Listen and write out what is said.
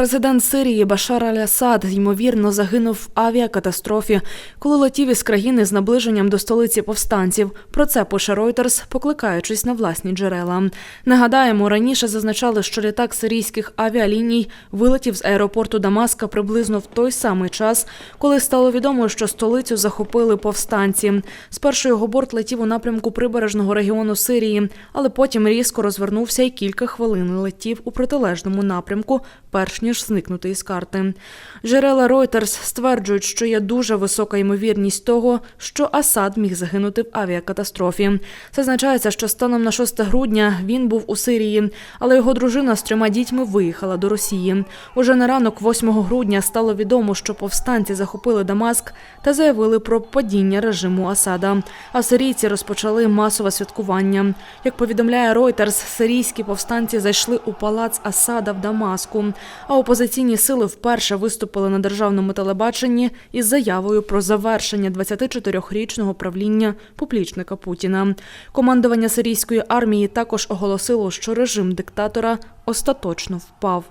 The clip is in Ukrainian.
Президент Сирії Башар Аль-Асад ймовірно загинув в авіакатастрофі, коли летів із країни з наближенням до столиці повстанців. Про це пише Reuters, покликаючись на власні джерела. Нагадаємо, раніше зазначали, що літак сирійських авіаліній вилетів з аеропорту Дамаска приблизно в той самий час, коли стало відомо, що столицю захопили повстанці. Спершу його борт летів у напрямку прибережного регіону Сирії, але потім різко розвернувся і кілька хвилин летів у протилежному напрямку, перш ніж зникнути із карти. Джерела Reuters стверджують, що є дуже висока ймовірність того, що Асад міг загинути в авіакатастрофі. Зазначається, що станом на 6 грудня він був у Сирії, але його дружина з трьома дітьми виїхала до Росії. Уже на ранок 8 грудня стало відомо, що повстанці захопили Дамаск та заявили про падіння режиму Асада. А сирійці розпочали масове святкування. Як повідомляє Reuters, сирійські повстанці зайшли у палац Асада в Дамаску. А опозиційні сили вперше виступили на державному телебаченні із заявою про завершення 24-річного правління поплічника Путіна. Командування сирійської армії також оголосило, що режим диктатора остаточно впав.